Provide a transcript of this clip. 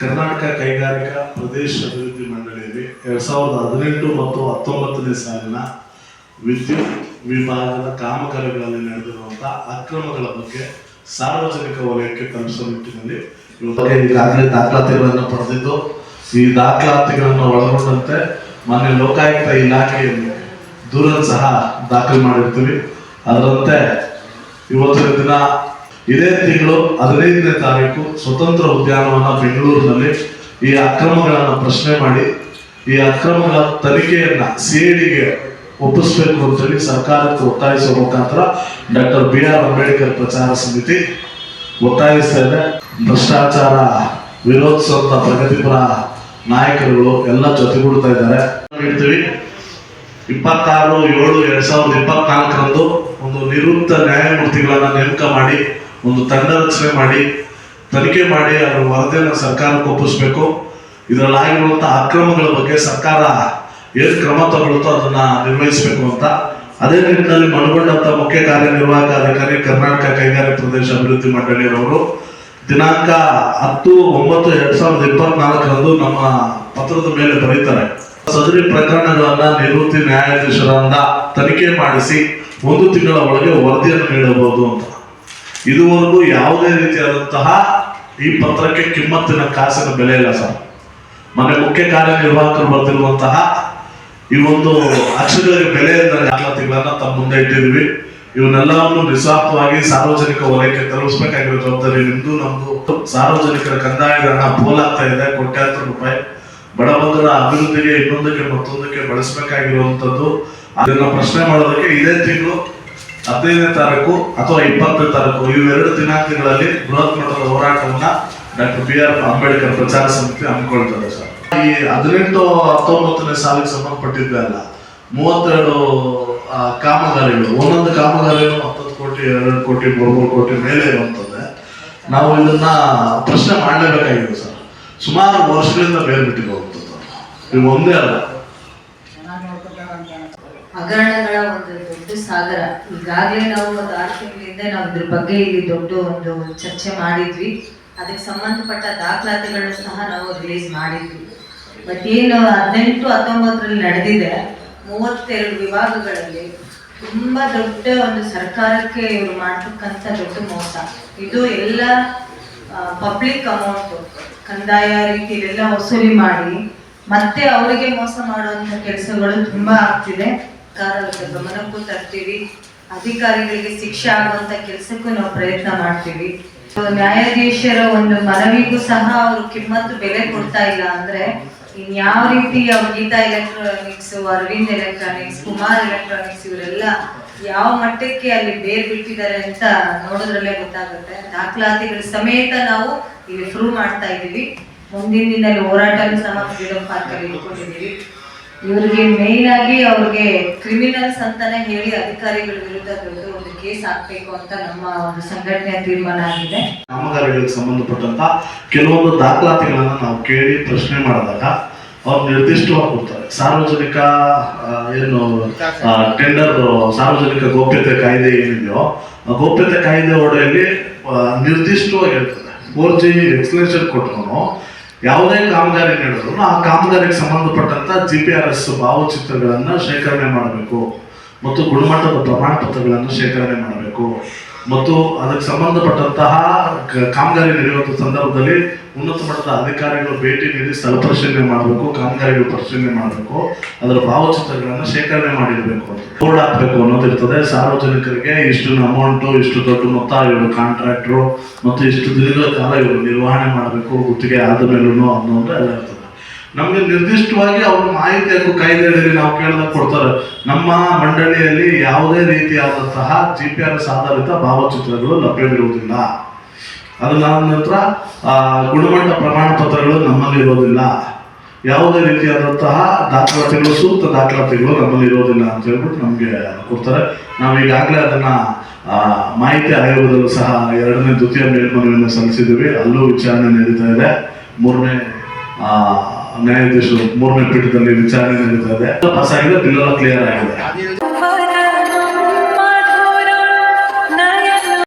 ಕರ್ನಾಟಕ ಕೈಗಾರಿಕಾ ಪ್ರದೇಶ ಅಭಿವೃದ್ಧಿ ಮಂಡಳಿಯಲ್ಲಿ ಎರಡ್ ಸಾವಿರದ ಹದಿನೆಂಟು ಮತ್ತು ಹತ್ತೊಂಬತ್ತನೇ ಸಾಲಿನ ವಿದ್ಯುತ್ ವಿಭಾಗದ ಕಾಮಗಾರಿಗಳಲ್ಲಿ ನಡೆದಿರುವಂತಹ ಅಕ್ರಮಗಳ ಬಗ್ಗೆ ಸಾರ್ವಜನಿಕ ವಲಯಕ್ಕೆ ತಲುಪಿಸುವ ನಿಟ್ಟಿನಲ್ಲಿ ಈಗಾಗಲೇ ದಾಖಲಾತಿಗಳನ್ನು ಪಡೆದಿದ್ದು, ಈ ದಾಖಲಾತಿಗಳನ್ನು ಒಳಗೊಂಡಂತೆ ಮಾನ್ಯ ಲೋಕಾಯುಕ್ತ ಇಲಾಖೆಯಲ್ಲಿ ದೂರ ಸಹ ದಾಖಲು ಮಾಡಿರ್ತೀವಿ. ಅದರಂತೆ ಇವತ್ತಿನ ದಿನ ಇದೇ ತಿಂಗಳು ಹದಿನೈದನೇ ತಾರೀಕು ಸ್ವತಂತ್ರ ಉದ್ಯಾನವನ ಬೆಂಗಳೂರಿನಲ್ಲಿ ಈ ಅಕ್ರಮಗಳನ್ನು ಪ್ರಶ್ನೆ ಮಾಡಿ, ಈ ಅಕ್ರಮಗಳ ತನಿಖೆಯನ್ನ ಸಿಐಡಿಗೆ ಒಪ್ಪಿಸಬೇಕು ಅಂತೇಳಿ ಸರ್ಕಾರಕ್ಕೆ ಒತ್ತಾಯಿಸುವ ಮುಖಾಂತರ ಡಾಕ್ಟರ್ ಬಿ ಆರ್ ಅಂಬೇಡ್ಕರ್ ಪ್ರಚಾರ ಸಮಿತಿ ಒತ್ತಾಯಿಸ್ತಾ ಇದೆ. ಭ್ರಷ್ಟಾಚಾರ ವಿರೋಧಿಸುವಂತ ಪ್ರಗತಿಪರ ನಾಯಕರುಗಳು ಎಲ್ಲ ಜೊತೆಗೂಡ್ತಾ ಇದ್ದಾರೆ. ಇಪ್ಪತ್ತಾರು ಏಳು ಎರಡ್ ಸಾವಿರದ ಇಪ್ಪತ್ನಾಲ್ಕರಂದು ಒಂದು ನಿವೃತ್ತ ನ್ಯಾಯಮೂರ್ತಿಗಳನ್ನ ನೇಮಕ ಮಾಡಿ ಒಂದು ತಂಡ ರಚನೆ ಮಾಡಿ, ತನಿಖೆ ಮಾಡಿ ಅದರ ವರದಿಯನ್ನು ಸರ್ಕಾರಕ್ಕೆ ಒಪ್ಪಿಸ್ಬೇಕು. ಆಗಿರುವಂಥ ಅಕ್ರಮಗಳ ಬಗ್ಗೆ ಸರ್ಕಾರ ಏನು ಕ್ರಮ ತಗೊಳ್ಳುತ್ತೋ ಅದನ್ನ ನಿರ್ವಹಿಸಬೇಕು ಅಂತ. ಅದೇ ನಿಟ್ಟಿನಲ್ಲಿ ಮನಗೊಂಡಂತ ಮುಖ್ಯ ಕಾರ್ಯನಿರ್ವಾಹಕ ಅಧಿಕಾರಿ ಕರ್ನಾಟಕ ಕೈಗಾರಿಕಾ ಪ್ರದೇಶ ಅಭಿವೃದ್ಧಿ ಮಂಡಳಿಯವರು ದಿನಾಂಕ ಹತ್ತು ಒಂಬತ್ತು ಎರಡ್ ಸಾವಿರದ ಇಪ್ಪತ್ನಾಲ್ಕರಂದು ನಮ್ಮ ಪತ್ರದ ಮೇಲೆ ಬರೀತಾರೆ. ಸದರಿ ಪ್ರಕರಣಗಳನ್ನ ನಿವೃತ್ತಿ ನ್ಯಾಯಾಧೀಶರಿಂದ ತನಿಖೆ ಮಾಡಿಸಿ ಒಂದು ತಿಂಗಳ ಒಳಗೆ ವರದಿಯನ್ನು ನೀಡಬಹುದು ಅಂತ. ಇದುವರೆಗೂ ಯಾವುದೇ ರೀತಿಯಾದಂತಹ ಈ ಪತ್ರಕ್ಕೆ ಕಿಮ್ಮತ್ತಿನ ಕಾಸಿನ ಬೆಲೆ ಇಲ್ಲ ಸರ್. ಮನೆ ಮುಖ್ಯ ಕಾರ್ಯನಿರ್ವಾಹಕರು ಬರೆದಿರುವಂತಹ ಈ ಒಂದು ಅಕ್ಷರಗಳಿಗೆ ಬೆಲೆ ದಾಖಲಾತಿಗಳನ್ನ ತಮ್ಮ ಮುಂದೆ ಇಟ್ಟಿದ್ವಿ ಇವನ್ನೆಲ್ಲವನ್ನು ನಿಸ್ವಾರ್ಥವಾಗಿ ಸಾರ್ವಜನಿಕ ವಲಯಕ್ಕೆ ತಲುಪಿಸಬೇಕಾಗಿರೋ ಜವಾಬ್ದಾರಿ ನಿಮ್ದು, ನಮ್ದು. ಸಾರ್ವಜನಿಕರ ಕಂದಾಯದ ಹಣ ಪೋಲಾಗ್ತಾ ಇದೆ, ಕೋಟ್ಯಾಂತರ ರೂಪಾಯಿ ಬಡಬಗ್ಗರ ಅಭಿವೃದ್ಧಿಗೆ ಇನ್ನೊಂದಕ್ಕೆ ಮತ್ತೊಂದಕ್ಕೆ ಬಳಸಬೇಕಾಗಿರುವಂತದ್ದು. ಅದನ್ನ ಪ್ರಶ್ನೆ ಮಾಡೋದಕ್ಕೆ ಇದೇ ತಿಂಗಳು ಹದಿನೈದನೇ ತಾರೀಕು ಅಥವಾ ಇಪ್ಪತ್ತನೇ ತಾರೀಕು ಇವೆರಡು ದಿನಾಂಕಗಳಲ್ಲಿ ಬೃಹತ್ ಮಟ್ಟದ ಹೋರಾಟವನ್ನ ಡಾಕ್ಟರ್ ಬಿ ಆರ್ ಅಂಬೇಡ್ಕರ್ ಪ್ರಚಾರ ಸಮಿತಿ ಹಮ್ಮಿಕೊಳ್ತದೆ ಸರ್. ಈ ಹದಿನೆಂಟು ಹತ್ತೊಂಬತ್ತನೇ ಸಾಲಿಗೆ ಸಂಬಂಧಪಟ್ಟಿದ್ದೆ ಅಲ್ಲ, ಮೂವತ್ತೆರಡು ಕಾಮಗಾರಿಗಳು, ಒಂದೊಂದು ಕಾಮಗಾರಿಗಳು ಹತ್ತತ್ತು ಕೋಟಿ, ಎರಡು ಕೋಟಿ, ಮೂರು ಮೂರು ಕೋಟಿ ಮೇಲೆ ಇರುವಂತದ್ದೆ. ನಾವು ಇದನ್ನ ಪ್ರಶ್ನೆ ಮಾಡಲೇಬೇಕಾಗಿದೆ ಸರ್. ಸುಮಾರು ವರ್ಷಗಳಿಂದ ಬೇರೆ ಬಿಟ್ಟಿರುವಂಥದ್ದು ಇದು ಒಂದೇ ಅಲ್ಲ. ಸಾಗರ. ಈಗಾಗಲೇ ನಾವು ಒಂದು ಆರು ತಿಂಗಳಿಂದ ನಾವು ಇದ್ರ ಬಗ್ಗೆ ಇಲ್ಲಿ ದೊಡ್ಡ ಒಂದು ಚರ್ಚೆ ಮಾಡಿದ್ವಿ. ಅದಕ್ಕೆ ಸಂಬಂಧಪಟ್ಟ ದಾಖಲಾತಿಗಳನ್ನು ಸಹ ನಾವು ರಿಲೀಸ್ ಮಾಡಿದ್ವಿ. ಬಟ್ ಏನು ಹದಿನೆಂಟು ಹತ್ತೊಂಬತ್ತರಲ್ಲಿ ನಡೆದಿದೆ. ಮೂವತ್ತೆರಡು ವಿಭಾಗಗಳಲ್ಲಿ ತುಂಬಾ ದೊಡ್ಡ ಒಂದು ಸರ್ಕಾರಕ್ಕೆ ಇವರು ಮಾಡ್ತಕ್ಕಂಥ ದೊಡ್ಡ ಮೋಸ. ಇದು ಎಲ್ಲ ಪಬ್ಲಿಕ್ ಅಮೌಂಟ್ ಕಂದಾಯ ರೀತಿಯಲ್ಲೆಲ್ಲ ವಸೂಲಿ ಮಾಡಿ ಮತ್ತೆ ಅವರಿಗೆ ಮೋಸ ಮಾಡುವಂತ ಕೆಲಸಗಳು ತುಂಬಾ ಆಗ್ತಿದೆ. ಸರ್ಕಾರದ ಗಮನಕ್ಕೂ ತರ್ತೀವಿ, ಅಧಿಕಾರಿಗಳಿಗೆ ಶಿಕ್ಷೆ ಆಗುವಂತ ಕೆಲಸಕ್ಕೂ ನಾವು ಪ್ರಯತ್ನ ಮಾಡ್ತೀವಿ. ನ್ಯಾಯಾಧೀಶರ ಒಂದು ಮನವಿಗೂ ಸಹ ಅವರು ಕಿಮ್ಮತ್ತು ಬೆಲೆ ಕೊಡ್ತಾ ಇಲ್ಲ ಅಂದ್ರೆ ಇನ್ಯಾವ ರೀತಿ ಅವ್ರು Geeta electronics, Arvind electronics, Kumar electronics ಇವರೆಲ್ಲ ಯಾವ ಮಟ್ಟಕ್ಕೆ ಅಲ್ಲಿ ಬೇರ್ ಬಿಟ್ಟಿದ್ದಾರೆ ಅಂತ ನೋಡೋದ್ರಲ್ಲೇ ಗೊತ್ತಾಗುತ್ತೆ. ದಾಖಲಾತಿಗಳ ಸಮೇತ ನಾವು ಇಲ್ಲಿ ಪ್ರೂವ್ ಮಾಡ್ತಾ ಇದೀವಿ ಮುಂದಿನ ದಿನದಲ್ಲಿ ಹೋರಾಟನೂ ಸಹ ಫ್ರೀಡಮ್ ಇಟ್ಕೊಂಡಿದ್ದೀವಿ. ಇವರಿಗೆ ಮೇನ್ ಆಗಿ ಅವ್ರಿಗೆ ಕ್ರಿಮಿನಲ್ಸ್ ಅಂತಾನೆ ಹೇಳಿ ಅಧಿಕಾರಿಗಳ ವಿರುದ್ಧ ಒಂದು ಕೇಸ್ ಹಾಕ್ಬೇಕು ಅಂತ ನಮ್ಮ ಒಂದು ಸಂಘಟನೆಯ ತೀರ್ಮಾನ ಆಗಿದೆ. ಕಾಮಗಾರಿಗಳಿಗೆ ಸಂಬಂಧಪಟ್ಟಂತ ಕೆಲವೊಂದು ದಾಖಲಾತಿಗಳನ್ನ ನಾವು ಕೇಳಿ ಪ್ರಶ್ನೆ ಮಾಡಿದಾಗ ಅವ್ರು ನಿರ್ದಿಷ್ಟವಾಗಿ ಕೊಡ್ತಾರೆ. ಸಾರ್ವಜನಿಕ ಏನು ಟೆಂಡರ್ ಸಾರ್ವಜನಿಕ ಗೋಪ್ಯತೆ ಕಾಯ್ದೆ ಏನಿದೆಯೋ ಗೋಪ್ಯತೆ ಕಾಯ್ದೆ ಒಡೆಯಲ್ಲಿ ನಿರ್ದಿಷ್ಟವಾಗಿ ಹೇಳ್ತದೆ ಫೋರ್ ಜಿ ಎಕ್ಸ್ಪ್ಲೇಷನ್ ಕೊಟ್ಕೊಂಡು ಯಾವುದೇ ಕಾಮಗಾರಿ ನಡೆದ್ರು ಆ ಕಾಮಗಾರಿಗೆ ಸಂಬಂಧಪಟ್ಟಂತ ಜಿ ಪಿ ಆರ್ ಎಸ್ ಭಾವಚಿತ್ರಗಳನ್ನ ಶೇಖರಣೆ ಮಾಡಬೇಕು. ಮತ್ತು ಗುಣಮಟ್ಟದ ಪ್ರಮಾಣ ಪತ್ರಗಳನ್ನು ಶೇಖರಣೆ ಮಾಡಬೇಕು. ಮತ್ತು ಅದಕ್ಕೆ ಸಂಬಂಧಪಟ್ಟಂತಹ ಕಾಮಗಾರಿ ನಡೆಯುವಂಥ ಸಂದರ್ಭದಲ್ಲಿ ಉನ್ನತ ಮಟ್ಟದ ಅಧಿಕಾರಿಗಳು ಭೇಟಿ ನೀಡಿ ಸ್ಥಳ ಪರಿಶೀಲನೆ ಮಾಡಬೇಕು, ಕಾಮಗಾರಿಗಳು ಪರಿಶೀಲನೆ ಮಾಡಬೇಕು, ಅದರ ಭಾವಚಿತ್ರಗಳನ್ನು ಶೇಖರಣೆ ಮಾಡಿರಬೇಕು ಬೋರ್ಡ್ ಹಾಕಬೇಕು ಅನ್ನೋದಿರ್ತದೆ ಸಾರ್ವಜನಿಕರಿಗೆ ಇಷ್ಟು ಅಮೌಂಟು ಇಷ್ಟು ದೊಡ್ಡ ಮೊತ್ತ, ಇವರು ಕಾಂಟ್ರಾಕ್ಟ್ರು ಮತ್ತು ಇಷ್ಟು ದಿನಗಳ ಕಾಲ ಇವರು ನಿರ್ವಹಣೆ ಮಾಡಬೇಕು, ಗುತ್ತಿಗೆ ಆದ ಮೇಲೂ ಅನ್ನೋದು ಎಲ್ಲ ಇರ್ತದೆ. ನಮಗೆ ನಿರ್ದಿಷ್ಟವಾಗಿ ಅವ್ರ ಮಾಹಿತಿ ಅದು ಕಾಯ್ದೆಯಲ್ಲಿ ನಾವು ಕೇಳಿದಾಗ ಕೊಡ್ತಾರೆ. ನಮ್ಮ ಮಂಡಳಿಯಲ್ಲಿ ಯಾವುದೇ ರೀತಿಯಾದಂತಹ ಜಿ ಪಿ ಆರ್ ಎಸ್ ಆಧಾರಿತ ಭಾವಚಿತ್ರಗಳು ಲಭ್ಯವಿರುವುದಿಲ್ಲ. ಅದನ್ನ ನಂತರ ಗುಣಮಟ್ಟ ಪ್ರಮಾಣ ಪತ್ರಗಳು ನಮ್ಮಲ್ಲಿ ಇರೋದಿಲ್ಲ ಯಾವುದೇ ರೀತಿಯಾದಂತಹ ದಾಖಲಾತಿಗಳು, ಸೂಕ್ತ ದಾಖಲಾತಿಗಳು ನಮ್ಮಲ್ಲಿ ಇರೋದಿಲ್ಲ ಅಂತ ಹೇಳ್ಬಿಟ್ಟು ನಮಗೆ ಕೊಡ್ತಾರೆ. ನಾವು ಈಗಾಗಲೇ ಅದನ್ನ ಮಾಹಿತಿ ಆಯೋಗದಲ್ಲೂ ಸಹ ಎರಡನೇ ದ್ವಿತೀಯ ಮೇಲ್ಮನವಿಯನ್ನು ಸಲ್ಲಿಸಿದ್ದೀವಿ. ಅಲ್ಲೂ ವಿಚಾರಣೆ ನಡೀತಾ ಇದೆ. ಮೂರನೇ ನ್ಯಾಯಾಧೀಶರು ಮೂರನೇ ಪೀಠದಲ್ಲಿ ವಿಚಾರಣೆ ನಡೀತಾ ಇದೆ ಪಾಸ್ ಆಗಿದೆ ಬಿಲ್ ಎಲ್ಲ ಕ್ಲಿಯರ್ ಆಗಿದೆ